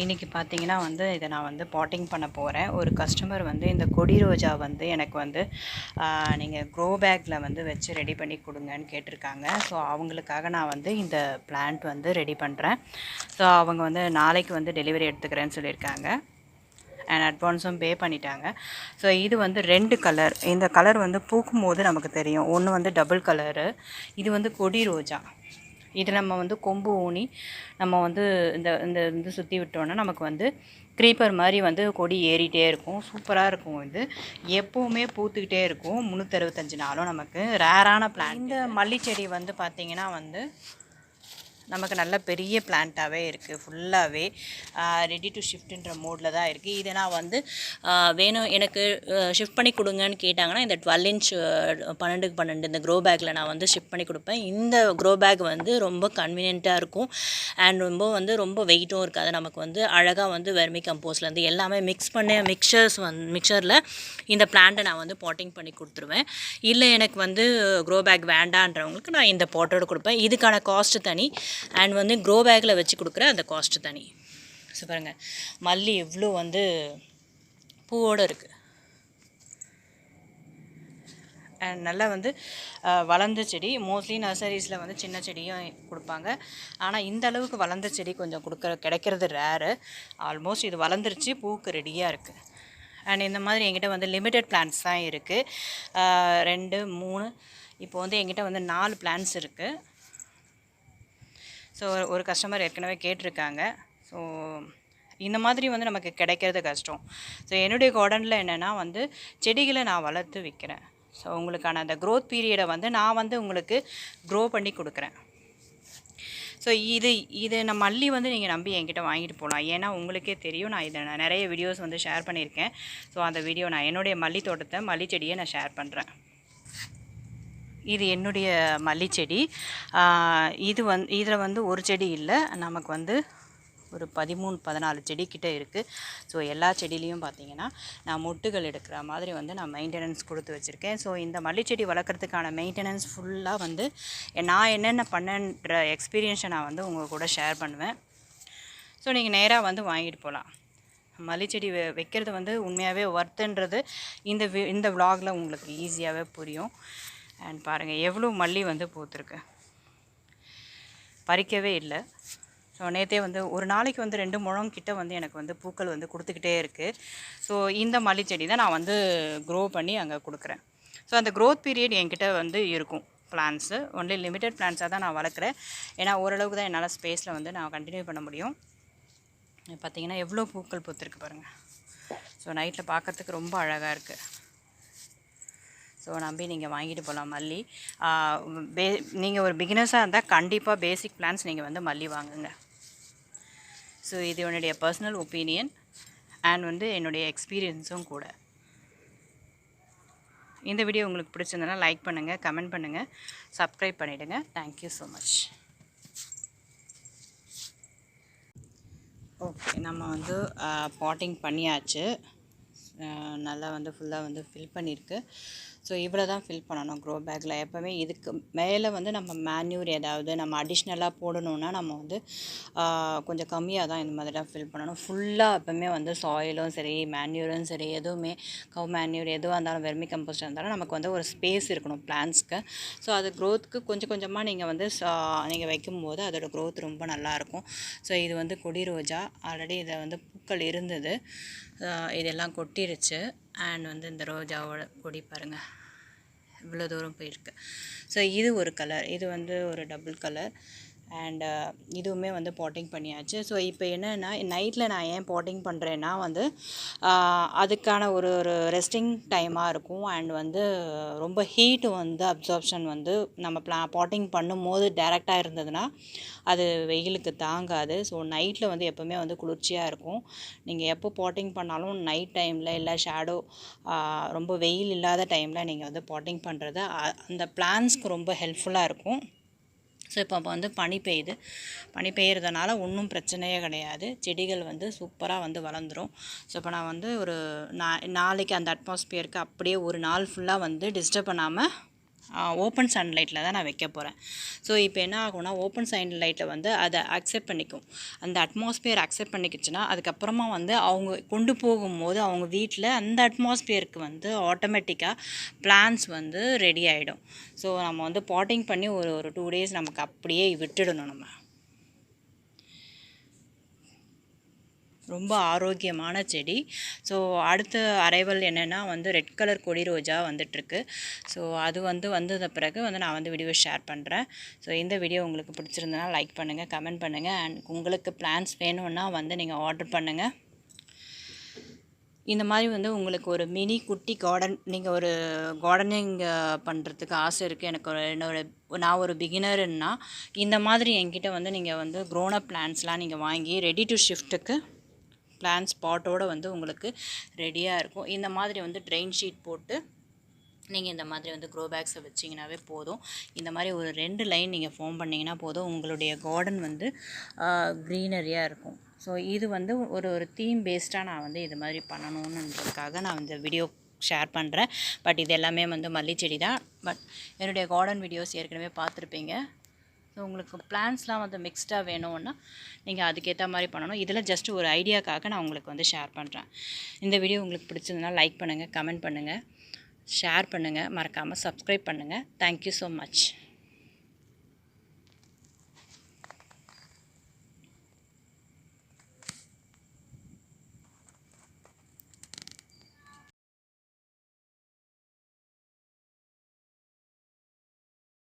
இன்றைக்கி பார்த்தீங்கன்னா வந்து இதை நான் வந்து பாட்டிங் பண்ண போகிறேன் ஒரு கஸ்டமர் வந்து இந்த கொடி ரோஜா வந்து எனக்கு வந்து நீங்கள் க்ரோ பேக்கில் வந்து வச்சு ரெடி பண்ணி கொடுங்கன்னு கேட்டிருக்காங்க. ஸோ அவங்களுக்காக நான் வந்து இந்த பிளான்ட் வந்து ரெடி பண்ணுறேன் ஸோ அவங்க வந்து நாளைக்கு வந்து டெலிவரி எடுத்துக்கிறேன்னு சொல்லியிருக்காங்க. அண்ட் அட்வான்ஸும் பே பண்ணிட்டாங்க. ஸோ இது வந்து ரெண்டு கலர் இந்த கலர் வந்து பூக்கும் போது நமக்கு தெரியும். ஒன்று வந்து டபுள் கலரு இது வந்து கொடி ரோஜா. இது நம்ம வந்து கொம்பு ஊனி நம்ம வந்து இந்த இந்த இது சுற்றி விட்டோன்னா நமக்கு வந்து க்ரீப்பர் மாதிரி வந்து கொடி ஏறிட்டே இருக்கும். சூப்பராக இருக்கும் இது. எப்போவுமே பூத்துக்கிட்டே இருக்கும். முந்நூற்றறுபத்தஞ்சு நாளும் நமக்கு ரேரான பிளான் இந்த மல்லிச்செடி வந்து பார்த்திங்கன்னா வந்து நமக்கு நல்ல பெரிய பிளான்ட்டாகவே இருக்குது ஃபுல்லாகவே ரெடி டு ஷிஃப்ட்டுன்ற மோடில் தான் இருக்குது இதை நான் வந்து வேணும் எனக்கு ஷிஃப்ட் பண்ணி கொடுங்கன்னு கேட்டாங்கன்னா இந்த டுவெல் இன்ச் பன்னெண்டுக்கு பன்னெண்டு இந்த க்ரோ பேக்கில் நான் வந்து ஷிஃப்ட் பண்ணி கொடுப்பேன். இந்த க்ரோ பேக் வந்து ரொம்ப கன்வீனியண்ட்டாக இருக்கும். அண்ட் ரொம்ப வந்து ரொம்ப வெயிட்டும் இருக்காது. நமக்கு வந்து அழகாக வந்து வெர்மி கம்போஸ்ட்லேருந்து எல்லாமே மிக்ஸ் பண்ண மிக்சர்ஸ் வந்து மிக்சரில் இந்த பிளான்ட்டை நான் வந்து பாட்டிங் பண்ணி கொடுத்துருவேன். இல்லை எனக்கு வந்து க்ரோ பேக் வேண்டான்றவங்களுக்கு நான் இந்த பாட்டோட கொடுப்பேன். இதுக்கான காஸ்ட்டு தனி. அண்ட் வந்து க்ரோ பேக்கில் வச்சு கொடுக்குற அந்த காஸ்ட்டு தனி. ஸோ பாருங்கள் மல்லி எவ்வளோ வந்து பூவோடு இருக்குது அண்ட் நல்லா வந்து வளர்ந்த செடி. மோஸ்ட்லி நர்சரிஸில் வந்து சின்ன செடியும் கொடுப்பாங்க. ஆனால் இந்த அளவுக்கு வளர்ந்த செடி கொஞ்சம் கொடுக்குற கிடைக்கிறது ரேரு ஆல்மோஸ்ட் இது வளர்ந்துருச்சு பூக்கு ரெடியாக இருக்குது அண்ட் இந்த மாதிரி எங்கிட்ட வந்து லிமிட்டட் பிளான்ஸ் தான் இருக்குது ரெண்டு மூணு இப்போ வந்து எங்கிட்ட வந்து நாலு பிளான்ஸ் இருக்குது ஸோ ஒரு கஸ்டமர் ஏற்கனவே கேட்டிருக்காங்க. ஸோ இந்த மாதிரி வந்து நமக்கு கிடைக்கிறது கஷ்டம். ஸோ என்னுடைய கார்டனில் என்னென்னா வந்து செடிகளை நான் வளர்த்து விற்கிறேன் ஸோ உங்களுக்கான அந்த க்ரோத் பீரியடை வந்து நான் வந்து உங்களுக்கு க்ரோ பண்ணி கொடுக்குறேன். ஸோ இது இது நான் மல்லி வந்து நீங்கள் நம்பி என்கிட்ட வாங்கிட்டு போகலாம் ஏன்னா உங்களுக்கே தெரியும் நான் இதை நான் நிறைய வீடியோஸ் வந்து ஷேர் பண்ணியிருக்கேன். ஸோ அந்த வீடியோ நான் என்னுடைய மல்லி தோட்டத்தை மல்லி செடியை நான் ஷேர் பண்ணுறேன் இது என்னுடைய மல்லிச்செடி. செடி இது வந் இதில் வந்து ஒரு செடி இல்லை. நமக்கு வந்து ஒரு பதிமூணு பதினாலு செடி கிட்டே இருக்குது ஸோ எல்லா செடியிலையும் பார்த்தீங்கன்னா நான் மொட்டுகள் எடுக்கிற மாதிரி வந்து நான் மெயின்டெனன்ஸ் கொடுத்து வச்சுருக்கேன். ஸோ இந்த மல்லிச்செடி வளர்க்குறதுக்கான மெயின்டெனன்ஸ் ஃபுல்லாக வந்து நான் என்னென்ன பண்ணன்ற எக்ஸ்பீரியன்ஸை நான் வந்து உங்கள் கூட ஷேர் பண்ணுவேன். ஸோ நீங்கள் நேராக வந்து வாங்கிட்டு போகலாம் மல்லிச்செடி வெ வைக்கிறது வந்து உண்மையாகவே ஒர்த்துன்றது இந்த வி இந்த விலாகில் உங்களுக்கு ஈஸியாகவே புரியும். அண்ட் பாருங்கள் எவ்வளோ மல்லி வந்து பூத்துருக்கு. பறிக்கவே இல்லை. ஸோ நேற்றே வந்து ஒரு நாளைக்கு வந்து ரெண்டு முழம் கிட்ட வந்து எனக்கு வந்து பூக்கள் வந்து கொடுத்துக்கிட்டே இருக்குது ஸோ இந்த மல்லிச்செடி தான் நான் வந்து க்ரோ பண்ணி அங்கே கொடுக்குறேன். ஸோ அந்த க்ரோத் பீரியட் என்கிட்ட வந்து இருக்கும் பிளான்ஸு ஒன்லி லிமிட்டட் பிளான்ஸாக தான் நான் வளர்க்குறேன். ஏன்னா ஓரளவுக்கு தான் என்னால் ஸ்பேஸில் வந்து நான் கண்டினியூ பண்ண முடியும். பார்த்தீங்கன்னா எவ்வளோ பூக்கள் பூத்துருக்கு பாருங்கள் ஸோ நைட்டில் பார்க்கறதுக்கு ரொம்ப அழகாக இருக்குது ஸோ நம்பி நீங்கள் வாங்கிட்டு போகலாம் மல்லி. பே நீங்கள் ஒரு பிகினர்ஸாக இருந்தால் கண்டிப்பாக பேசிக் பிளான்ஸ் நீங்கள் வந்து மல்லி வாங்குங்க. ஸோ இது என்னுடைய பர்சனல் ஒப்பீனியன் அண்ட் வந்து என்னுடைய எக்ஸ்பீரியன்ஸும் கூட. இந்த வீடியோ உங்களுக்கு பிடிச்சிருந்தனா லைக் பண்ணுங்கள் கமெண்ட் பண்ணுங்கள் சப்ஸ்கிரைப் பண்ணிவிடுங்க thank you so much okay நம்ம வந்து பாட்டிங் பண்ணியாச்சு. நல்லா வந்து ஃபுல்லாக வந்து ஃபில் பண்ணியிருக்கு. ஸோ இவ்வளோ தான் ஃபில் பண்ணணும் க்ரோ பேக்கில் எப்போவுமே இதுக்கு மேலே வந்து நம்ம மேன்யூர் ஏதாவது நம்ம அடிஷ்னலாக போடணுன்னா நம்ம வந்து கொஞ்சம் கம்மியாக தான் இந்த மாதிரி தான் ஃபில் பண்ணணும். ஃபுல்லாக எப்போவுமே வந்து சாயிலும் சரி மேன்யூரும் சரி எதுவுமே கவ் மேன்யூர் எதுவாக இருந்தாலும் வெர்மி கம்போஸ்ட் இருந்தாலும் நமக்கு வந்து ஒரு ஸ்பேஸ் இருக்கணும் பிளான்ஸ்க்கு ஸோ அது க்ரோத்துக்கு கொஞ்சம் கொஞ்சமாக நீங்கள் வந்து நீங்கள் வைக்கும்போது அதோட க்ரோத் ரொம்ப நல்லாயிருக்கும் ஸோ இது வந்து கொடி ரோஜா. ஆல்ரெடி இதை வந்து பூக்கள் இருந்தது. இதெல்லாம் கொட்டிருச்சு. அண்ட் வந்து இந்த ரோஜாவோட கொடி பாருங்கள் இவ்வளோ தூரம் போயிருக்கு. ஸோ இது ஒரு கலர் இது வந்து ஒரு டபுள் கலர் அண்ட் uh, இதுவுமே வந்து பாட்டிங் பண்ணியாச்சு. ஸோ இப்போ என்னென்னா நைட்டில் நான் ஏன் பாட்டிங் பண்ணுறேன்னா வந்து அதுக்கான ஒரு ஒரு ரெஸ்டிங் டைமாக இருக்கும். அண்ட் வந்து ரொம்ப ஹீட் வந்து அப்சார்ப்ஷன் வந்து நம்ம ப்ளா பாட்டிங் பண்ணும்போது டேரெக்டாக இருந்ததுன்னா அது வெயிலுக்கு தாங்காது. ஸோ நைட்டில் வந்து எப்போவுமே வந்து குளிர்ச்சியாக இருக்கும். நீங்கள் எப்போ பாட்டிங் பண்ணாலும் நைட் டைமில் இல்லை ஷேடோ ரொம்ப வெயில் இல்லாத டைமில் நீங்கள் வந்து பாட்டிங் பண்ணுறது அந்த பிளான்ஸ்க்கு ரொம்ப ஹெல்ப்ஃபுல்லாக இருக்கும். ஸோ இப்போ அப்போ வந்து பனி பெய்யுது. பனி பெய்கிறதுனால ஒன்றும் பிரச்சனையே கிடையாது. செடிகள் வந்து சூப்பராக வந்து வளர்ந்துரும். ஸோ இப்போ நான் வந்து ஒரு நா நாளைக்கு அந்த அட்மாஸ்பியருக்கு அப்படியே ஒரு நாள் ஃபுல்லாக வந்து டிஸ்டர்ப் பண்ணாமல் ஓப்பன் சன்லைட்டில் தான் நான் வைக்க போகிறேன் ஸோ இப்போ என்ன ஆகும்னா ஓப்பன் சன்லைட்டில் வந்து அதை அக்செப்ட் பண்ணிக்கும். அந்த அட்மாஸ்பியர் அக்செப்ட் பண்ணிக்கிச்சுன்னா அதுக்கப்புறமா வந்து அவங்க கொண்டு போகும்போது அவங்க வீட்டில் அந்த அட்மாஸ்பியருக்கு வந்து ஆட்டோமேட்டிக்காக பிளான்ஸ் வந்து ரெடி ஆகிடும் ஸோ நம்ம வந்து பாட்டிங் பண்ணி ஒரு ஒரு டூ டேஸ் நமக்கு அப்படியே விட்டுடணும் நம்ம. ரொம்ப ஆரோக்கியமான செடி. ஸோ அடுத்த அரைவல் என்னென்னா வந்து ரெட் கலர் கொடி ரோஜா வந்துட்டுருக்கு. ஸோ அது வந்து வந்தத பிறகு வந்து நான் வந்து வீடியோ ஷேர் பண்ணுறேன் ஸோ இந்த வீடியோ உங்களுக்கு பிடிச்சிருந்தனா லைக் பண்ணுங்கள் கமெண்ட் பண்ணுங்கள் அண்ட் உங்களுக்கு பிளான்ஸ் வேணும்னா வந்து நீங்கள் ஆர்டர் பண்ணுங்கள் இந்த மாதிரி வந்து உங்களுக்கு ஒரு மினி குட்டி கார்டன் நீங்கள் ஒரு கார்டனிங் பண்ணுறதுக்கு ஆசை இருக்குது எனக்கு ஒரு என்னோட நான் ஒரு பிகினருன்னா இந்த மாதிரி என்கிட்ட வந்து நீங்கள் வந்து க்ரோனப் பிளான்ஸ்லாம் நீங்கள் வாங்கி ரெடி டு ஷிஃப்ட்டுக்கு பிளான் ஸ்பாட்டோடு வந்து உங்களுக்கு ரெடியாக இருக்கும். இந்த மாதிரி வந்து ட்ரெயின் ஷீட் போட்டு நீங்கள் இந்த மாதிரி வந்து க்ரோ பேக்ஸை வச்சிங்கனாவே போதும். இந்த மாதிரி ஒரு ரெண்டு லைன் நீங்கள் ஃபார்ம் பண்ணிங்கன்னா போதும். உங்களுடைய கார்டன் வந்து க்ரீனரியாக இருக்கும். ஸோ இது வந்து ஒரு ஒரு தீம் பேஸ்டாக நான் வந்து இது மாதிரி பண்ணணுன்றதுக்காக நான் இந்த வீடியோ ஷேர் பண்ணுறேன் பட் இது எல்லாமே வந்து மல்லிச்செடி தான் பட் என்னுடைய கார்டன் வீடியோஸ் ஏற்கனவே பார்த்துருப்பீங்க. ஸோ உங்களுக்கு பிளான்ஸ்லாம் வந்து மிக்ஸ்டாக வேணும்னா நீங்கள் அதுக்கேற்ற மாதிரி பண்ணணும். இதில் ஜஸ்ட் ஒரு ஐடியாக்காக நான் உங்களுக்கு வந்து ஷேர் பண்ணுறேன் இந்த வீடியோ உங்களுக்கு பிடிச்சிருந்தனா லைக் பண்ணுங்கள் கமெண்ட் பண்ணுங்கள் ஷேர் பண்ணுங்கள் மறக்காமல் சப்ஸ்கிரைப் பண்ணுங்கள் தேங்க்யூ ஸோ மச்